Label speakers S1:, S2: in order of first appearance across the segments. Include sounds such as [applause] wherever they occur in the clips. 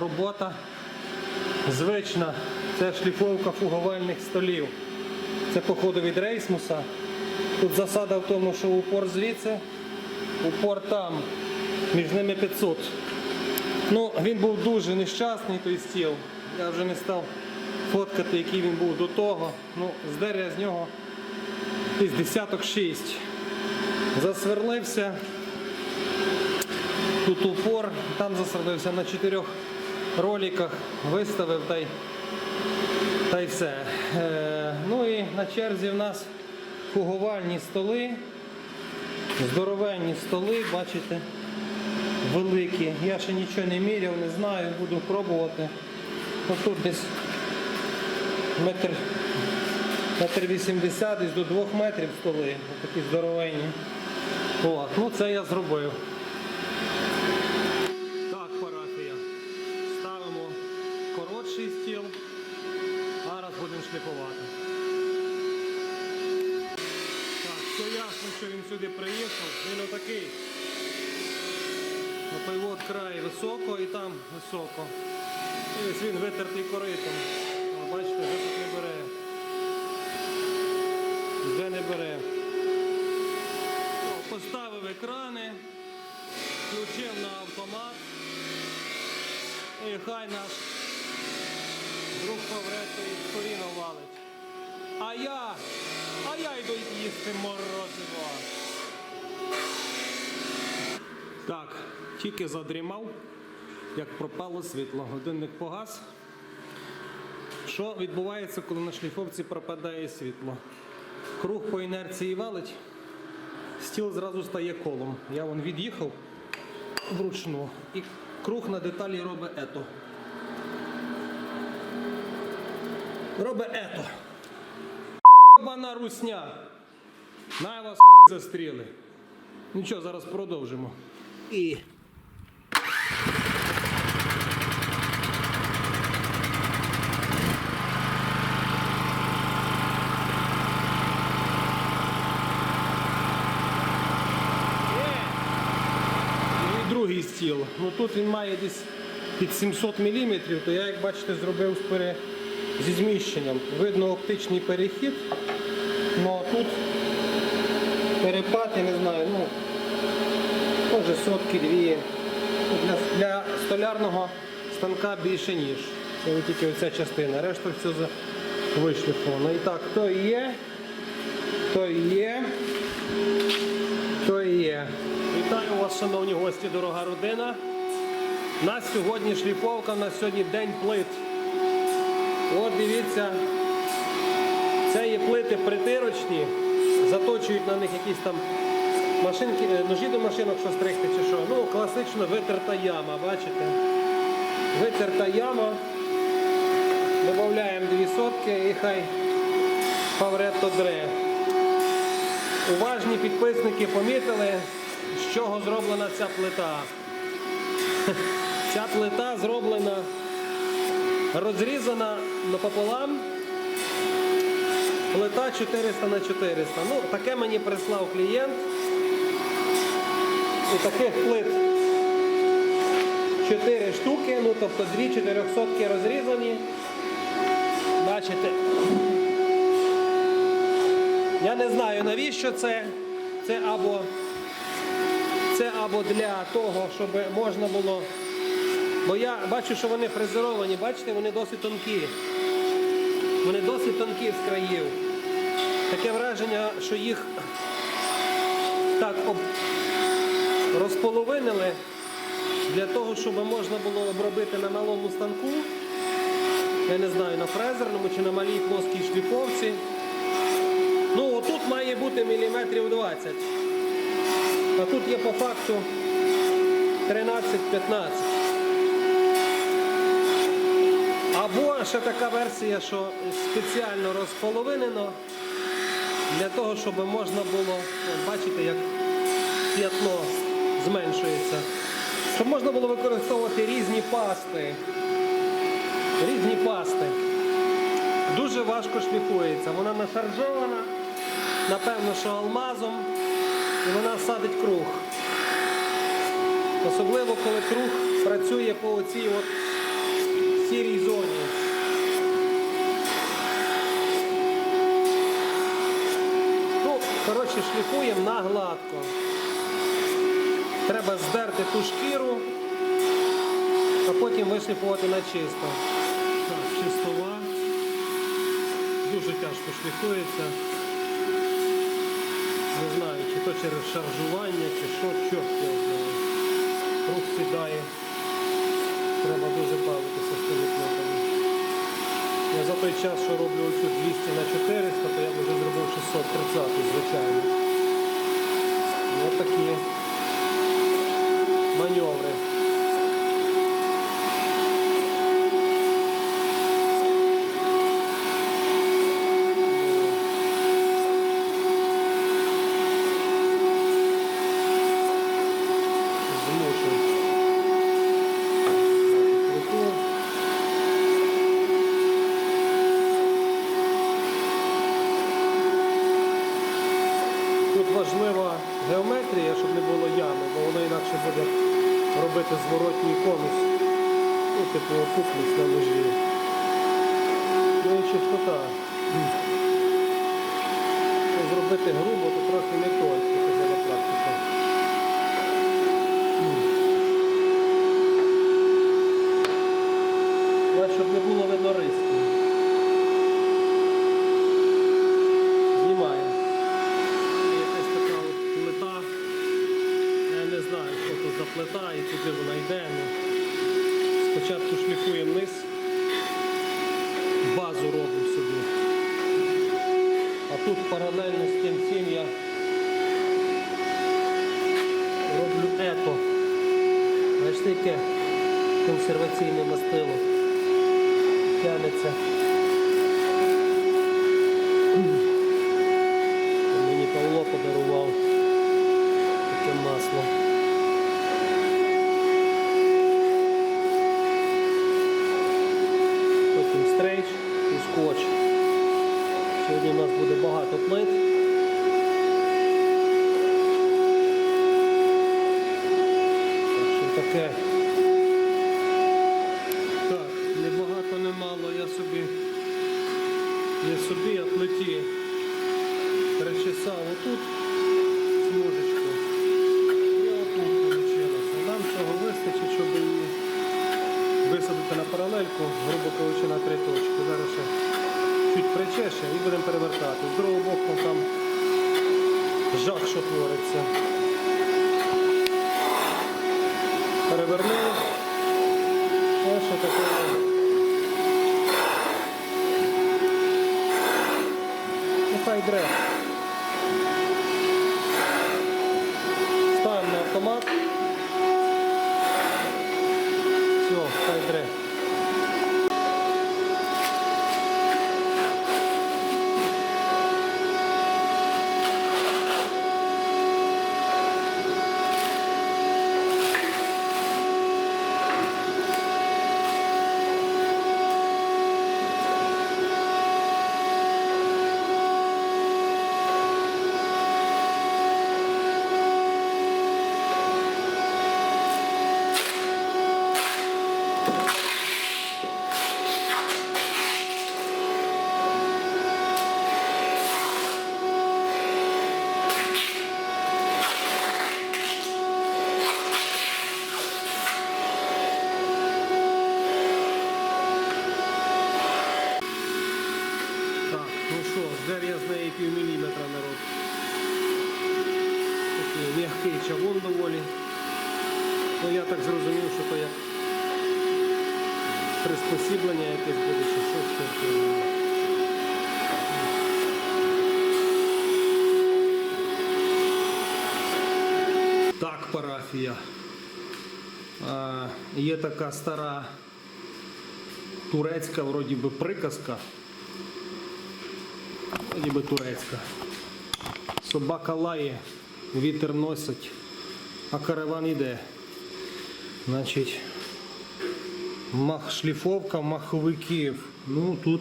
S1: Робота звична. Це шліфовка фугувальних столів. Це походу від рейсмуса. Тут засада в тому, що упор звідси, упор там, між ними 500. Ну, він був дуже нещасний той стіл. Я вже не став фоткати, який він був до того. Ну, здер я з нього десь десяток шість. Засверлився. Тут упор, там засверлився на чотирьох роликах, виставив та й, та й все. Е, ну і на черзі в нас фугувальні столи, здоровенні столи, бачите, великі. Я ще нічого не міряв, не знаю, буду пробувати. Ось десь метр, метр 80, десь до 2 метрів столи, такі здоровенні. От, ну це я зробив. Так, парафія. Ставимо коротший стіл, зараз будемо шліфувати. Так, все ясно, що він сюди приїхав. Він отакий. Отой от край високо і там високо. І ось він витертий коритом. Вже тут не бере. Вже не бере. Поставив екрани, включив на автомат. І хай наш друг Паврето із коріна валить. А я, а я йду їсти морозиво. Так, тільки задрімав, як пропало світло. Годинник погас. Що відбувається, коли на шліфовці пропадає світло? Круг по інерції валить, стіл зразу стає колом. Я вон від'їхав вручну. І круг на деталі робить ето. Робить ето. Бана русня. На вас застріли. Нічого, зараз продовжимо. І. Є. І другий. Ну тут він має десь під 700 мм, то я, як бачите, зробив пере... зі зміщенням. Видно оптичний перехід. Ну а тут перепад, я не знаю, ну, може сотки дві. Ну, Для, для столярного станка більше ніж. Це тільки оця частина, решта все за вишліфовано. І так, то є, то є, то є. Вітаю вас, шановні гості, дорога родина. У нас сьогодні шліфовка, у нас сьогодні день плит. От дивіться, це є плити притирочні, заточують на них якісь там машинки, е, ножі до машинок, що стригти чи що. Ну, класично витерта яма, бачите? Витерта яма. Додаємо дві сотки і хай фавретто дре. Уважні підписники помітили, з чого зроблена ця плита. Ця плита зроблена, розрізана напополам. Плита 400 на 400. Ну, таке мені прислав клієнт. І таких плит 4 штуки, ну тобто 2 400 розрізані. Бачите? Я не знаю навіщо це. Це або це або для того, щоб можна було. Бо я бачу, що вони фрезеровані, бачите, вони досить тонкі. Вони досить тонкі з країв. Таке враження, що їх так об... розполовинили для того, щоб можна було обробити на малому станку. Я не знаю, на фрезерному чи на малій плоскій шліфовці. Ну, отут має бути міліметрів 20. А тут є по факту 13-15. Або ще така версія, що спеціально розполовинено для того, щоб можна було, бачите, як п'ятно зменшується. Щоб можна було використовувати різні пасти. Різні пасти. Дуже важко шліфується. Вона нашаржована, напевно, що алмазом, і вона садить круг. Особливо, коли круг працює по оцій от сірій зоні. Ну, коротше, шліфуємо на гладко. Треба здерти ту шкіру, а потім вишліфувати на чисто. Так, чистова. Дуже тяжко шліфується. Не знаю, то через шаржування, чи що, чорт я знаю. Рух сідає. Треба дуже бавитися з тими кнопками. Я за той час, що роблю оцю 200 на 400, то я б вже зробив 630, звичайно. Ось такі маневри. Змушую. Круту. Тут важлива геометрія, щоб не було ями, бо воно інакше буде робити зворотній конус. Ну, типу опуклість на ножі. Ну і чистота. Якщо Зробити грубо, то просто не то, як показала практика. Але щоб не було видно риски. Знімаємо. Є Якась така от плита. Я не знаю, що це за плита і куди вона йде. Ну, Спочатку шліфуємо низ, базу робимо собі. А тут паралельно з тим цим я роблю ето. Бачите, яке консерваційне мастило тянеться. Мені Павло подарував таке масло. Потім стрейч і скотч. Сьогодні у нас буде багато плит. Так таке. Плиті перечесав отут смужечку. І отут вийшло. Нам цього вистачить, щоб її висадити на паралельку, грубо кажучи, на три точки. Зараз ще чуть причеше і будемо перевертати. З другого боку там жах, що твориться. Перевернув. Ось що таке. Нехай дре. Ставимо на автомат. Все, хай дре. Так, ну що, здер я з неї пів міліметра народ. Такий м'який чавун доволі. Ну я так зрозумів, що то як приспосіблення якесь буде, чи що, що. Так, парафія. А, є така стара турецька, вроді би, приказка. Ніби турецька. Собака лає, вітер носить, а караван іде. Значить, мах шліфовка маховиків. Ну тут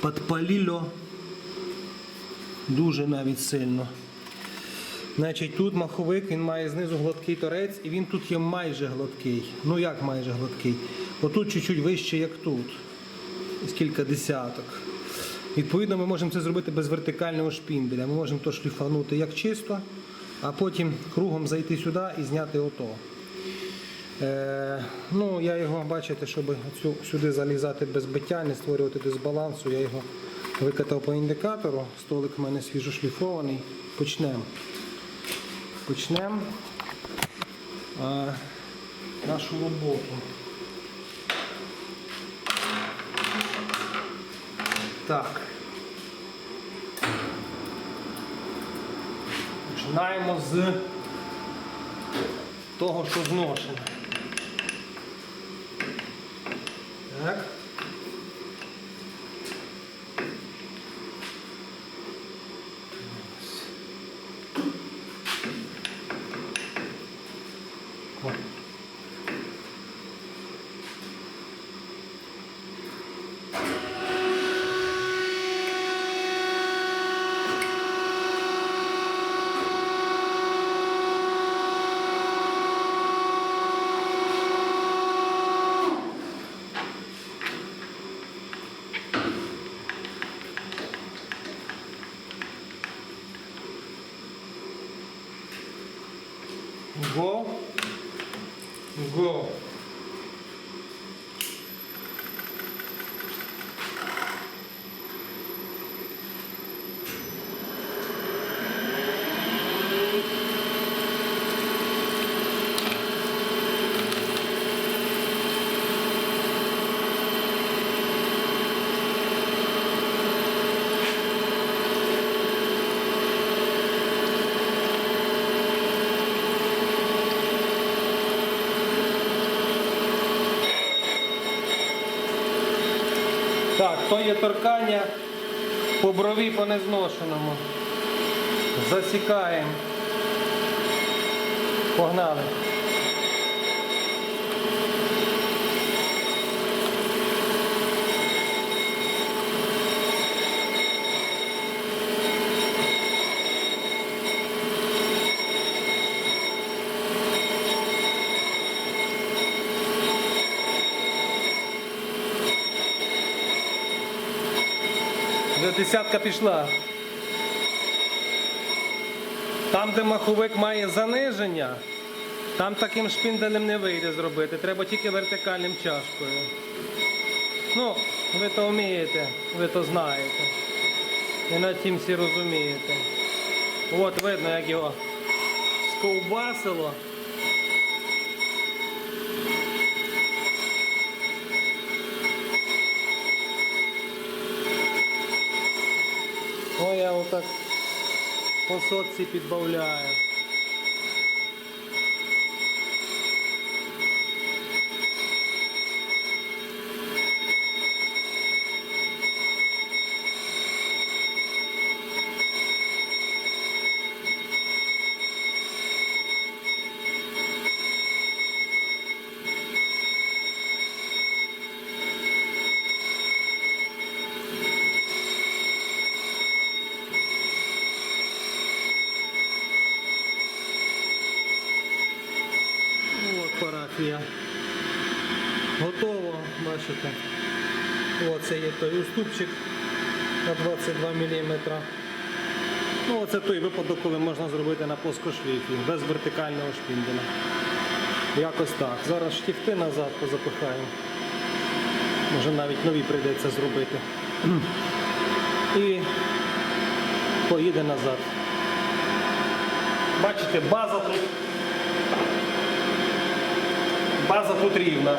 S1: Подпаліло дуже навіть сильно. Значить, тут маховик він має знизу гладкий торець, і він тут є майже гладкий. Ну як майже гладкий? Отут чуть-чуть вище, як тут. Ось кілька десяток. Відповідно, ми можемо це зробити без вертикального шпінделя. Ми можемо то шліфанути як чисто, а потім кругом зайти сюди і зняти ото. Е, ну, я його, бачите, щоб цю, сюди залізати без биття, не створювати дисбалансу, я його викатав по індикатору. Столик в мене свіжошліфований. Почнемо. Почнемо е, нашу роботу. Так. Починаємо з того, що зношено. Так. О. Go. Go. Так, є торкання по брові по незношеному. Засікаємо. Погнали. Десятка пішла. Там, де маховик має заниження, там таким шпинделем не вийде зробити. Треба тільки вертикальним чашкою. Ну, ви то вмієте, ви то знаєте. І над тим всі розумієте. От видно, як його сковбасило. О, я отак по сотці підбавляю. Ну, От. Готово, бачите. Оце є той уступчик на 22 мм. Ну, оце той випадок, коли можна зробити на плоскошліфі, без вертикального шпінделя. Якось так. Зараз штифти назад позапихаємо. Може навіть нові прийдеться зробити. І поїде назад. Бачите, база тут База тут рівна.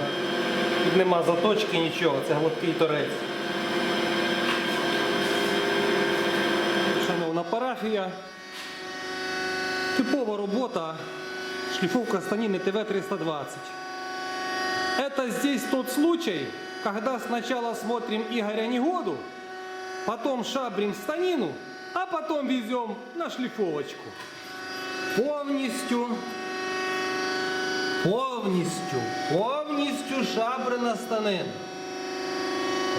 S1: Тут нема заточки, нічого, це гладкий торець. Шановна парафія. Типова робота. Шліфовка станины ТВ-320. Это здесь тот случай, когда сначала смотрим Игоря Негоду, потом шабрим станину, а потом везем на шліфовочку. Повністю Повністю, повністю шабрина станина.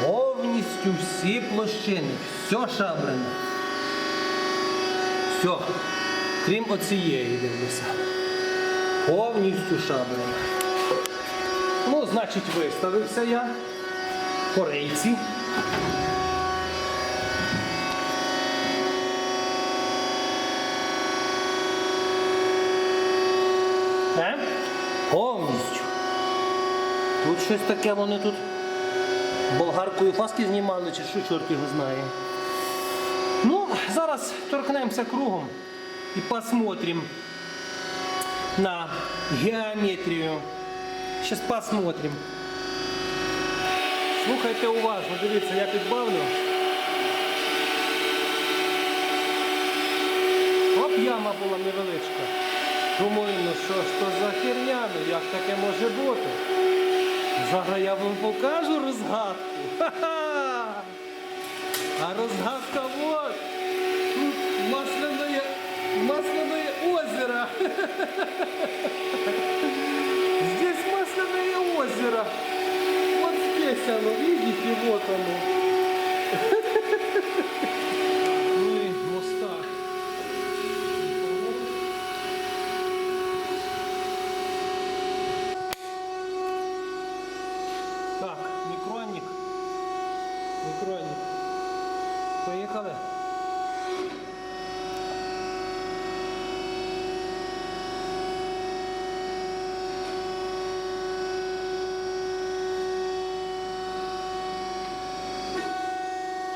S1: Повністю. Всі площини, все шабрене. Все. Крім оцієї, дивлюся. Повністю шабрене. Ну, значить, виставився я. Корейці. Е? Повністю. Тут щось таке вони тут болгаркою фаски знімали, чи що чорт його знає. Ну, зараз торкнемося кругом і посмотрим на геометрію. Сейчас посмотрим. Слухайте уважно, дивіться, я підбавлю. Оп, яма була невеличка. Думаю, ну що ж за херня, ну як таке може бути? Зараз я вам покажу розгадку. Ха-ха! А розгадка вот. Тут масляное, масляное озеро. Здесь масляное озеро. Вот здесь оно, видите, вот оно. Поїхали.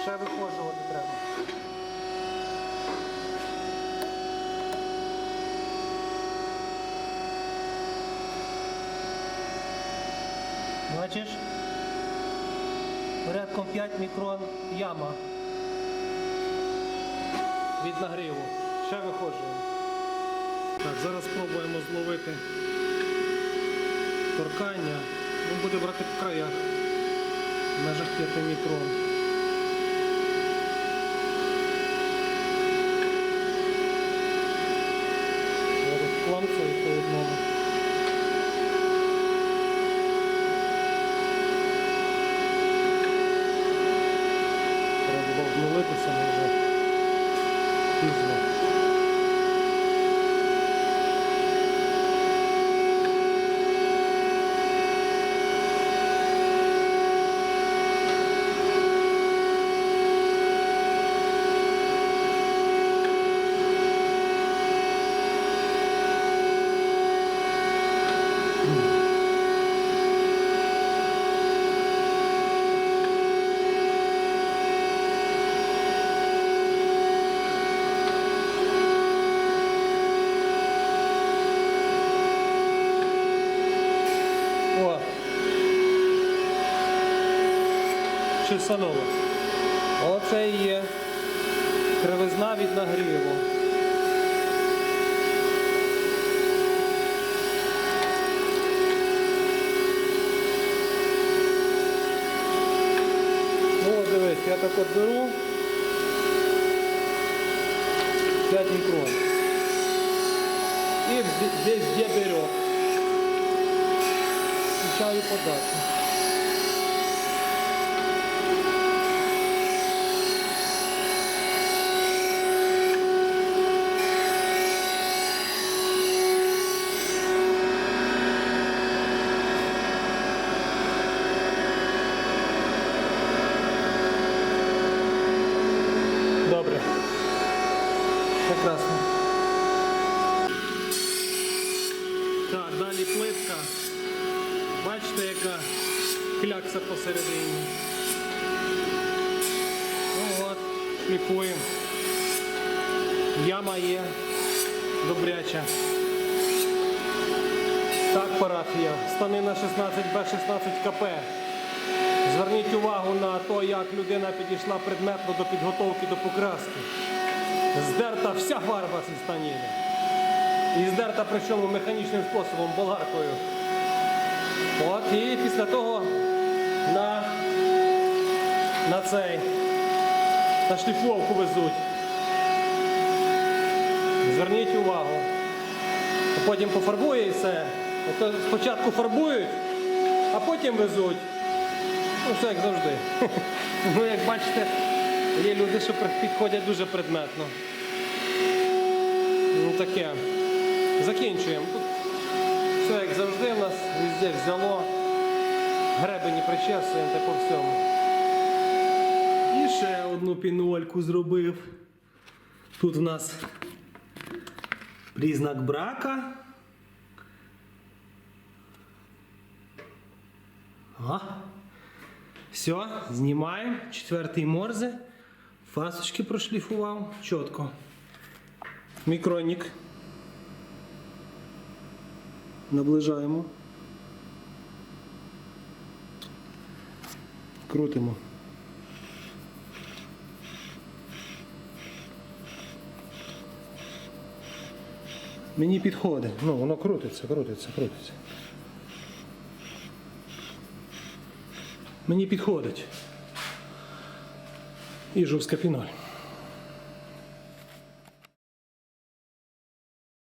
S1: Ще виходжувати треба. Бачиш? Порядком 5 мікрон яма від нагріву. Ще виходжуємо. Так, зараз спробуємо зловити торкання. Він буде брати в краях. В межах 5 мікрон. Я тут кламцаю по одному. Треба було обнулитися, але вже пізно. О! Чесануло. Оце і є кривизна від нагріву. Ну, от дивись, я так от беру 5 мікрон. І здесь где берет. Включаю подачу. Так, далі плитка. Бачите, яка клякса посередині. Ну от, шліфуємо. Яма є добряча. Так, парафія. Станина 16Б16 КП. Зверніть увагу на те, як людина підійшла предметно до підготовки до покраски. Здерта вся фарба зі станіни. І здерта причому механічним способом, болгаркою. От, і після того на, на цей, на шліфовку везуть. Зверніть увагу. Потім пофарбує і все. Ото спочатку фарбують, а потім везуть. Ну, все як завжди. [laughs] Ну, як бачите, є люди, що підходять дуже предметно. Ну таке. Закінчуємо. Тут все як завжди в нас везде взяло. Гребені причесуємо та по всьому. І ще одну пінольку зробив. Тут в нас признак брака. Ага. Все, знімаємо. Четвертий морзе. Фасочки прошліфував. Чітко. Мікронік. Наближаємо. Крутимо. Мені підходить. Ну, воно крутиться, крутиться, крутиться. Мені підходить. І жовтка піноль.